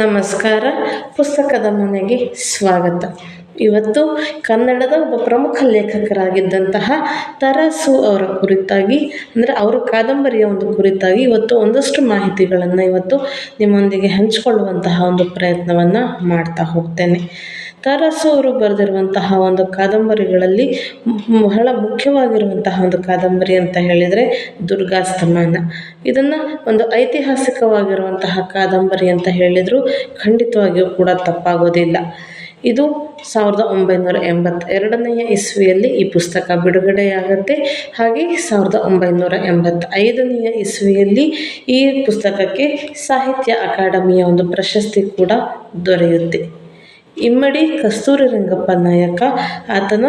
ನಮಸ್ಕಾರ. ಪುಸ್ತಕದ ಮನೆಗೆ ಸ್ವಾಗತ. ಇವತ್ತು ಕನ್ನಡದ ಒಬ್ಬ ಪ್ರಮುಖ ಲೇಖಕರಾಗಿದ್ದಂತಹ ತರಾಸು ಅವರ ಕುರಿತಾಗಿ, ಅಂದರೆ ಅವರ ಕಾದಂಬರಿಯ ಒಂದು ಕುರಿತಾಗಿ ಇವತ್ತು ಒಂದಷ್ಟು ಮಾಹಿತಿಗಳನ್ನು ಇವತ್ತು ನಿಮ್ಮೊಂದಿಗೆ ಹಂಚಿಕೊಳ್ಳುವಂತಹ ಒಂದು ಪ್ರಯತ್ನವನ್ನು ಮಾಡ್ತಾ ಹೋಗ್ತೇನೆ. ತರಾಸು ಅವರು ಬರೆದಿರುವಂತಹ ಒಂದು ಕಾದಂಬರಿಗಳಲ್ಲಿ ಬಹಳ ಮುಖ್ಯವಾಗಿರುವಂತಹ ಒಂದು ಕಾದಂಬರಿ ಅಂತ ಹೇಳಿದರೆ ದುರ್ಗಾಸ್ತಮಾನ. ಇದನ್ನು ಒಂದು ಐತಿಹಾಸಿಕವಾಗಿರುವಂತಹ ಕಾದಂಬರಿ ಅಂತ ಹೇಳಿದರೂ ಖಂಡಿತವಾಗಿಯೂ ಕೂಡ ತಪ್ಪಾಗೋದಿಲ್ಲ. ಇದು ಸಾವಿರದ ಒಂಬೈನೂರ ಎಂಬತ್ತ ಎರಡನೆಯ ಇಸ್ವಿಯಲ್ಲಿ ಈ ಪುಸ್ತಕ ಬಿಡುಗಡೆಯಾಗುತ್ತೆ. ಹಾಗೆ ಸಾವಿರದ ಒಂಬೈನೂರ ಎಂಬತ್ತೈದನೆಯ ಇಸ್ವಿಯಲ್ಲಿ ಈ ಪುಸ್ತಕಕ್ಕೆ ಸಾಹಿತ್ಯ ಅಕಾಡೆಮಿಯ ಒಂದು ಪ್ರಶಸ್ತಿ ಕೂಡ ದೊರೆಯುತ್ತೆ. ಇಮ್ಮಡಿ ಕಸ್ತೂರಿ ರಂಗಪ್ಪ ನಾಯಕ ಆತನ,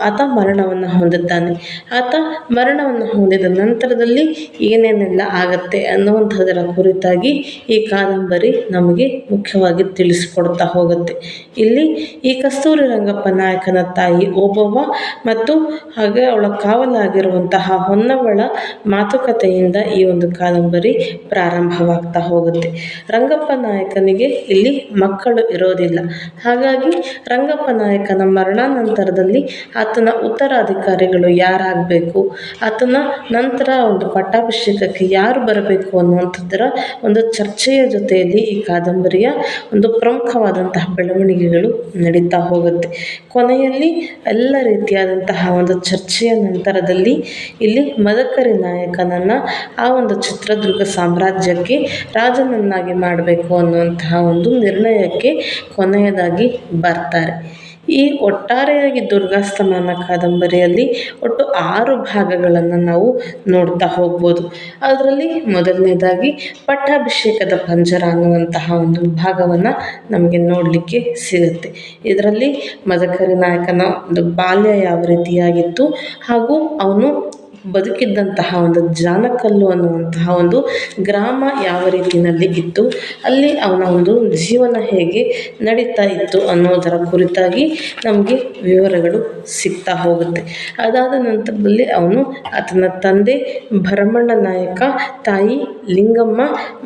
ಆತ ಮರಣವನ್ನು ಹೊಂದಿದ್ದಾನೆ. ಆತ ಮರಣವನ್ನು ಹೊಂದಿದ ನಂತರದಲ್ಲಿ ಏನೇನೆಲ್ಲ ಆಗತ್ತೆ ಅನ್ನುವಂಥದರ ಕುರಿತಾಗಿ ಈ ಕಾದಂಬರಿ ನಮಗೆ ಮುಖ್ಯವಾಗಿ ತಿಳಿಸಿಕೊಡ್ತಾ ಹೋಗುತ್ತೆ. ಇಲ್ಲಿ ಈ ಕಸ್ತೂರಿ ರಂಗಪ್ಪ ನಾಯಕನ ತಾಯಿ ಓಬವ್ವ ಮತ್ತು ಹಾಗೆ ಅವಳ ಕಾವಲಾಗಿರುವಂತಹ ಹೊನ್ನವಳ ಮಾತುಕತೆಯಿಂದ ಈ ಒಂದು ಕಾದಂಬರಿ ಪ್ರಾರಂಭವಾಗ್ತಾ ಹೋಗುತ್ತೆ. ರಂಗಪ್ಪ ನಾಯಕನಿಗೆ ಇಲ್ಲಿ ಮಕ್ಕಳು ಇರೋದಿಲ್ಲ. ಹಾಗಾಗಿ ರಂಗಪ್ಪ ನಾಯಕನ ಮರಣಾನಂತರದಲ್ಲಿ ಆತನ ಉತ್ತರಾಧಿಕಾರಿಗಳು ಯಾರಾಗಬೇಕು? ಆತನ ನಂತರ ಒಂದು ಪಟ್ಟಾಭಿಷೇಕಕ್ಕೆ ಯಾರು ಬರಬೇಕು ಅನ್ನುವಂಥದ್ದರ ಒಂದು ಚರ್ಚೆಯ ಜೊತೆಯಲ್ಲಿ ಈ ಕಾದಂಬರಿಯ ಒಂದು ಪ್ರಮುಖವಾದಂತಹ ಬೆಳವಣಿಗೆಗಳು ನಡೀತಾ ಹೋಗುತ್ತೆ. ಕೊನೆಯಲ್ಲಿ ಎಲ್ಲ ರೀತಿಯಾದಂತಹ ಒಂದು ಚರ್ಚೆಯ ನಂತರದಲ್ಲಿ ಇಲ್ಲಿ ಮದಕರಿ ನಾಯಕನನ್ನು ಆ ಒಂದು ಚಿತ್ರದುರ್ಗ ಸಾಮ್ರಾಜ್ಯಕ್ಕೆ ರಾಜನನ್ನಾಗಿ ಮಾಡಬೇಕು ಅನ್ನುವಂತಹ ಒಂದು ನಿರ್ಣಯಕ್ಕೆ ಕೊನೆಯದಾಗಿ ಬರ್ತಾರೆ. ಈ ಒಟ್ಟಾರೆಯಾಗಿ ದುರ್ಗಾಸ್ತಮಾನ ಕಾದಂಬರಿಯಲ್ಲಿ ಒಟ್ಟು ಆರು ಭಾಗಗಳನ್ನು ನಾವು ನೋಡ್ತಾ ಹೋಗ್ಬೋದು. ಅದರಲ್ಲಿ ಮೊದಲನೇದಾಗಿ ಪಟ್ಟಾಭಿಷೇಕದ ಪಂಜರ ಅನ್ನುವಂತಹ ಒಂದು ಭಾಗವನ್ನು ನಮಗೆ ನೋಡಲಿಕ್ಕೆ ಸಿಗುತ್ತೆ. ಇದರಲ್ಲಿ ಮದಕರಿ ನಾಯಕನ ಒಂದು ಬಾಲ್ಯ ಯಾವ ರೀತಿಯಾಗಿತ್ತು ಹಾಗೂ ಅವನು ಬದುಕಿದ್ದಂತಹ ಒಂದು ಜಾನಕಲ್ಲು ಅನ್ನುವಂತಹ ಒಂದು ಗ್ರಾಮ ಯಾವ ರೀತಿಯಲ್ಲಿ ಇತ್ತು, ಅಲ್ಲಿ ಅವನ ಒಂದು ಜೀವನ ಹೇಗೆ ನಡೀತಾ ಇತ್ತು ಅನ್ನೋದರ ಕುರಿತಾಗಿ ನಮಗೆ ವಿವರಗಳು ಸಿಗ್ತಾ ಹೋಗುತ್ತೆ. ಅದಾದ ನಂತರದಲ್ಲಿ ಅವನು ಆತನ ತಂದೆ ಭರಮಣ್ಣ ನಾಯಕ ತಾಯಿ ಲಿಂಗಮ್ಮ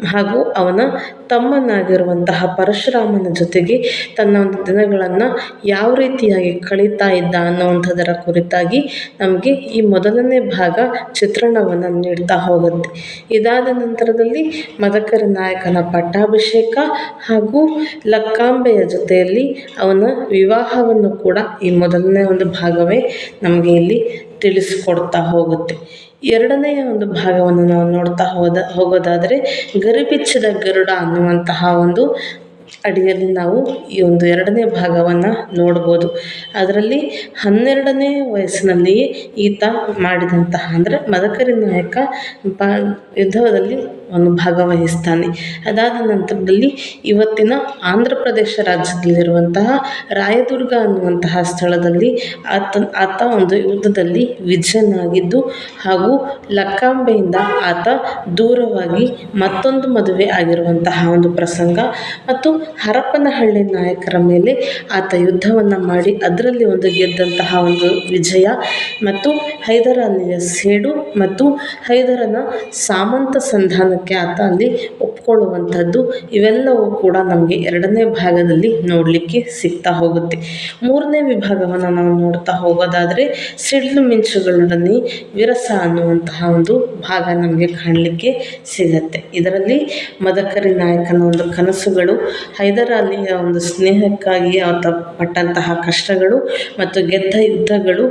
ಹಾಗೂ ಅವನ ತಮ್ಮನಾಗಿರುವಂತಹ ಪರಶುರಾಮನ ಜೊತೆಗೆ ತನ್ನ ಒಂದು ದಿನಗಳನ್ನು ಯಾವ ರೀತಿಯಾಗಿ ಕಳೀತಾ ಇದ್ದ ಅನ್ನುವಂಥದ್ದರ ಕುರಿತಾಗಿ ನಮಗೆ ಈ ಮೊದಲನೇ ಭಾಗ ಚಿತ್ರಣವನ್ನು ನೀಡ್ತಾ ಹೋಗುತ್ತೆ. ಇದಾದ ನಂತರದಲ್ಲಿ ಮದಕರ ನಾಯಕನ ಪಟ್ಟಾಭಿಷೇಕ ಹಾಗೂ ಲಕ್ಕಾಂಬೆಯ ಜೊತೆಯಲ್ಲಿ ಅವನ ವಿವಾಹವನ್ನು ಕೂಡ ಈ ಮೊದಲನೇ ಒಂದು ಭಾಗವೇ ನಮಗೆ ಇಲ್ಲಿ ತಿಳಿಸಿಕೊಡ್ತಾ ಹೋಗುತ್ತೆ. ಎರಡನೆಯ ಒಂದು ಭಾಗವನ್ನು ನಾವು ನೋಡ್ತಾ ಹೋದ, ಹೋಗೋದಾದರೆ ಗರಿಬಿಚ್ಚದ ಗರುಡ ಅನ್ನುವಂತಹ ಒಂದು ಅಡಿಯಲ್ಲಿ ನಾವು ಈ ಒಂದು ಎರಡನೇ ಭಾಗವನ್ನು ನೋಡ್ಬೋದು. ಅದರಲ್ಲಿ ಹನ್ನೆರಡನೇ ವಯಸ್ಸಿನಲ್ಲಿಯೇ ಈತ ಮಾಡಿದಂತಹ ಅಂದರೆ ಮದಕರಿ ನಾಯಕ ಬ, ಯುದ್ಧದಲ್ಲಿ ಒಂದು ಭಾಗವಹಿಸ್ತಾನೆ. ಅದಾದ ನಂತರದಲ್ಲಿ ಇವತ್ತಿನ ಆಂಧ್ರ ಪ್ರದೇಶ ರಾಜ್ಯದಲ್ಲಿರುವಂತಹ ರಾಯದುರ್ಗ ಅನ್ನುವಂತಹ ಸ್ಥಳದಲ್ಲಿ ಆತ ಆತ ಒಂದು ಯುದ್ಧದಲ್ಲಿ ವಿಜಯನಾಗಿದ್ದು ಹಾಗೂ ಲಕ್ಕಾಂಬೆಯಿಂದ ಆತ ದೂರವಾಗಿ ಮತ್ತೊಂದು ಮದುವೆ ಆಗಿರುವಂತಹ ಒಂದು ಪ್ರಸಂಗ ಮತ್ತು ಹರಪನಹಳ್ಳಿ ನಾಯಕರ ಮೇಲೆ ಆತ ಯುದ್ಧವನ್ನು ಮಾಡಿ ಅದರಲ್ಲಿ ಒಂದು ಗೆದ್ದಂತಹ ಒಂದು ವಿಜಯ ಮತ್ತು ಹೈದರಾಲಿಯ ಸೇಡು ಮತ್ತು ಹೈದರನ ಸಾಮಂತ ಸಂಧಾನಕ್ಕೆ ಆತ ಅಲ್ಲಿ ಒಪ್ಕೊಳ್ಳುವಂಥದ್ದು ಇವೆಲ್ಲವೂ ಕೂಡ ನಮಗೆ ಎರಡನೇ ಭಾಗದಲ್ಲಿ ನೋಡಲಿಕ್ಕೆ ಸಿಗ್ತಾ ಹೋಗುತ್ತೆ. ಮೂರನೇ ವಿಭಾಗವನ್ನು ನಾವು ನೋಡ್ತಾ ಹೋಗೋದಾದರೆ ಸಿಡ್ಲು ಮಿಂಚುಗಳೊಡನೆ ವಿರಸ ಅನ್ನುವಂತಹ ಒಂದು ಭಾಗ ನಮಗೆ ಕಾಣಲಿಕ್ಕೆ ಸಿಗುತ್ತೆ. ಇದರಲ್ಲಿ ಮದಕರಿ ನಾಯಕನ ಒಂದು ಕನಸುಗಳು ಹೈದರಾಲಿಯ ಒಂದು ಸ್ನೇಹಕ್ಕಾಗಿ ಆತ ಪಟ್ಟಂತಹ ಕಷ್ಟಗಳು ಮತ್ತು ಗೆದ್ದ ಯುದ್ಧಗಳು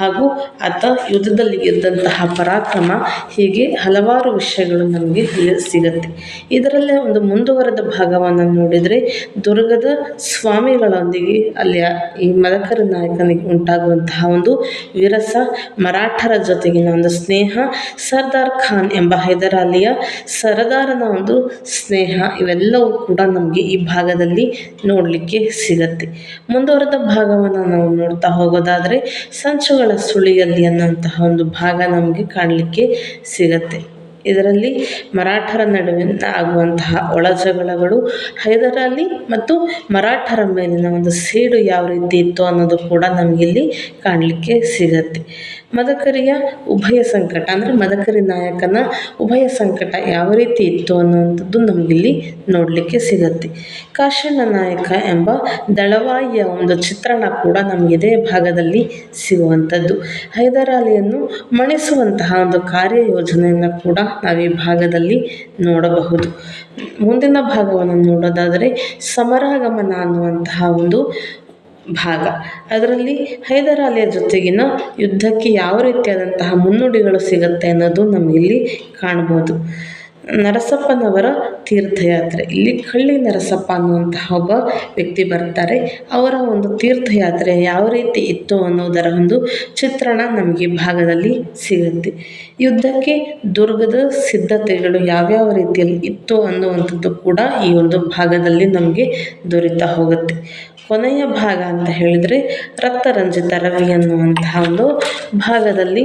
ಹಾಗೂ ಆತ ಯುದ್ಧದಲ್ಲಿ ಗೆದ್ದಂತಹ ಪರಾಕ್ರಮ, ಹೀಗೆ ಹಲವಾರು ವಿಷಯಗಳು ನಮಗೆ ಸಿಗುತ್ತೆ. ಇದರಲ್ಲೇ ಒಂದು ಮುಂದುವರೆದ ಭಾಗವನ್ನು ನೋಡಿದರೆ ದುರ್ಗದ ಸ್ವಾಮಿಗಳೊಂದಿಗೆ ಅಲ್ಲಿಯ ಈ ಮದಕರ ನಾಯಕನಿಗೆ ಉಂಟಾಗುವಂತಹ ಒಂದು ವಿರಸ, ಮರಾಠರ ಜೊತೆಗಿನ ಒಂದು ಸ್ನೇಹ, ಸರ್ದಾರ್ ಖಾನ್ ಎಂಬ ಹೈದರಾಲಿಯ ಸರದಾರನ ಒಂದು ಸ್ನೇಹ, ಇವೆಲ್ಲವೂ ಕೂಡ ನಮಗೆ ಈ ಭಾಗದಲ್ಲಿ ನೋಡಲಿಕ್ಕೆ ಸಿಗತ್ತೆ. ಮುಂದುವರೆದ ಭಾಗವನ್ನು ನಾವು ನೋಡ್ತಾ ಹೋಗೋದಾದರೆ ಸಂಚುಗಳ ಸುಳಿಯಲ್ಲಿ ಅನ್ನುವಂತಹ ಒಂದು ಭಾಗ ನಮಗೆ ಕಾಣಲಿಕ್ಕೆ ಸಿಗತ್ತೆ. ಇದರಲ್ಲಿ ಮರಾಠರ ನಡುವಿನ ಆಗುವಂತಹ ಒಳಜಗಳಗಳು, ಹೈದರಾಲಿ ಮತ್ತು ಮರಾಠರ ಮೇಲಿನ ಒಂದು ಸೇಡು ಯಾವ ರೀತಿ ಇತ್ತು ಅನ್ನೋದು ಕೂಡ ನಮಗಿಲ್ಲಿ ಕಾಣಲಿಕ್ಕೆ ಸಿಗತ್ತೆ. ಮದಕರಿಯ ಉಭಯ ಸಂಕಟ, ಅಂದರೆ ಮದಕರಿ ನಾಯಕನ ಉಭಯ ಸಂಕಟ ಯಾವ ರೀತಿ ಇತ್ತು ಅನ್ನುವಂಥದ್ದು ನಮಗಿಲ್ಲಿ ನೋಡಲಿಕ್ಕೆ ಸಿಗತ್ತೆ. ಕಾಶಣ್ಣ ನಾಯಕ ಎಂಬ ದಳವಾಯಿಯ ಒಂದು ಚಿತ್ರಣ ಕೂಡ ನಮಗೆ ಇದೇ ಭಾಗದಲ್ಲಿ ಸಿಗುವಂಥದ್ದು. ಹೈದರಾಲಿಯನ್ನು ಮಣಿಸುವಂತಹ ಒಂದು ಕಾರ್ಯಯೋಜನೆಯನ್ನು ಕೂಡ ನಾವು ಭಾಗದಲ್ಲಿ ನೋಡಬಹುದು. ಮುಂದಿನ ಭಾಗವನ್ನು ನೋಡೋದಾದರೆ ಸಮರಾಗಮನ ಅನ್ನುವಂತಹ ಒಂದು ಭಾಗ. ಅದರಲ್ಲಿ ಹೈದರಾಲಿಯ ಜೊತೆಗಿನ ಯುದ್ಧಕ್ಕೆ ಯಾವ ರೀತಿಯಾದಂತಹ ಮುನ್ನುಡಿಗಳು ಸಿಗುತ್ತೆ ಅನ್ನೋದು ನಮಗಿಲ್ಲಿ ಕಾಣ್ಬೋದು ನರಸಪ್ಪನವರ ತೀರ್ಥಯಾತ್ರೆ. ಇಲ್ಲಿ ಕಳ್ಳಿ ನರಸಪ್ಪ ಅನ್ನುವಂತಹ ಒಬ್ಬ ವ್ಯಕ್ತಿ ಬರ್ತಾರೆ ಅವರ ಒಂದು ತೀರ್ಥಯಾತ್ರೆ ಯಾವ ರೀತಿ ಇತ್ತು ಅನ್ನೋದರ ಒಂದು ಚಿತ್ರಣ ನಮಗೆ ಭಾಗದಲ್ಲಿ ಸಿಗುತ್ತೆ. ಯುದ್ಧಕ್ಕೆ ದುರ್ಗದ ಸಿದ್ಧತೆಗಳು ಯಾವ್ಯಾವ ರೀತಿಯಲ್ಲಿ ಇತ್ತು ಅನ್ನುವಂಥದ್ದು ಕೂಡ ಈ ಒಂದು ಭಾಗದಲ್ಲಿ ನಮಗೆ ದೊರೀತಾ ಹೋಗುತ್ತೆ. ಕೊನೆಯ ಭಾಗ ಅಂತ ಹೇಳಿದರೆ ರಕ್ತರಂಜಿತ ರವಿ ಅನ್ನುವಂತಹ ಒಂದು ಭಾಗದಲ್ಲಿ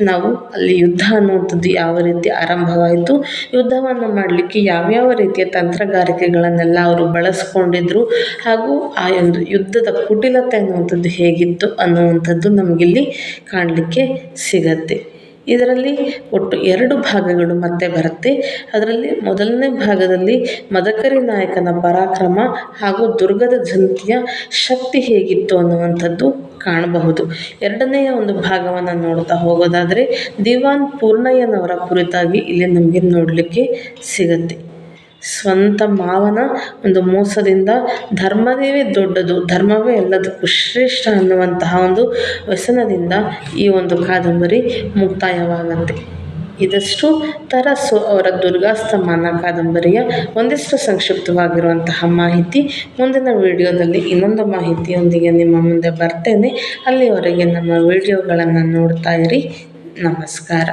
ನಾವು ಅಲ್ಲಿ ಯುದ್ಧ ಅನ್ನುವಂಥದ್ದು ಯಾವ ರೀತಿ ಆರಂಭವಾಯಿತು, ಯುದ್ಧವನ್ನು ಮಾಡಲಿಕ್ಕೆ ಯಾವ್ಯಾವ ರೀತಿಯ ತಂತ್ರಗಾರಿಕೆಗಳನ್ನೆಲ್ಲ ಅವರು ಬಳಸ್ಕೊಂಡಿದ್ರು, ಹಾಗೂ ಆ ಒಂದು ಯುದ್ಧದ ಕುಟಿಲತೆ ಅನ್ನುವಂಥದ್ದು ಹೇಗಿತ್ತು ಅನ್ನುವಂಥದ್ದು ನಮಗಿಲ್ಲಿ ಕಾಣಲಿಕ್ಕೆ ಸಿಗತ್ತೆ. ಇದರಲ್ಲಿ ಒಟ್ಟು ಎರಡು ಭಾಗಗಳು ಮತ್ತೆ ಬರುತ್ತೆ. ಅದರಲ್ಲಿ ಮೊದಲನೇ ಭಾಗದಲ್ಲಿ ಮದಕರಿ ನಾಯಕನ ಪರಾಕ್ರಮ ಹಾಗೂ ದುರ್ಗದ ಜಂತಿಯ ಶಕ್ತಿ ಹೇಗಿತ್ತು ಅನ್ನುವಂಥದ್ದು ಕಾಣಬಹುದು. ಎರಡನೆಯ ಒಂದು ಭಾಗವನ್ನು ನೋಡ್ತಾ ಹೋಗೋದಾದರೆ ದಿವಾನ್ ಪೂರ್ಣಯ್ಯನವರ ಕುರಿತಾಗಿ ಇಲ್ಲಿ ನಮಗೆ ನೋಡಲಿಕ್ಕೆ ಸಿಗತ್ತೆ. ಸ್ವಂತ ಮಾವನ ಒಂದು ಮೋಸದಿಂದ ಧರ್ಮವೇ ದೊಡ್ಡದು, ಧರ್ಮವೇ ಎಲ್ಲದಕ್ಕೂ ಶ್ರೇಷ್ಠ ಅನ್ನುವಂತಹ ಒಂದು ವ್ಯಸನದಿಂದ ಈ ಒಂದು ಕಾದಂಬರಿ ಮುಕ್ತಾಯವಾಗುತ್ತೆ. ಇದಷ್ಟು ತರಸು ಅವರ ದುರ್ಗಾಸ್ತಮಾನ ಕಾದಂಬರಿಯ ಒಂದಿಷ್ಟು ಸಂಕ್ಷಿಪ್ತವಾಗಿರುವಂತಹ ಮಾಹಿತಿ ಮುಂದಿನ ವಿಡಿಯೋದಲ್ಲಿ ಇನ್ನೊಂದು ಮಾಹಿತಿಯೊಂದಿಗೆ ನಿಮ್ಮ ಮುಂದೆ ಬರ್ತೇನೆ. ಅಲ್ಲಿವರೆಗೆ ನಮ್ಮ ವಿಡಿಯೋಗಳನ್ನು ನೋಡ್ತಾ ಇರಿ. ನಮಸ್ಕಾರ.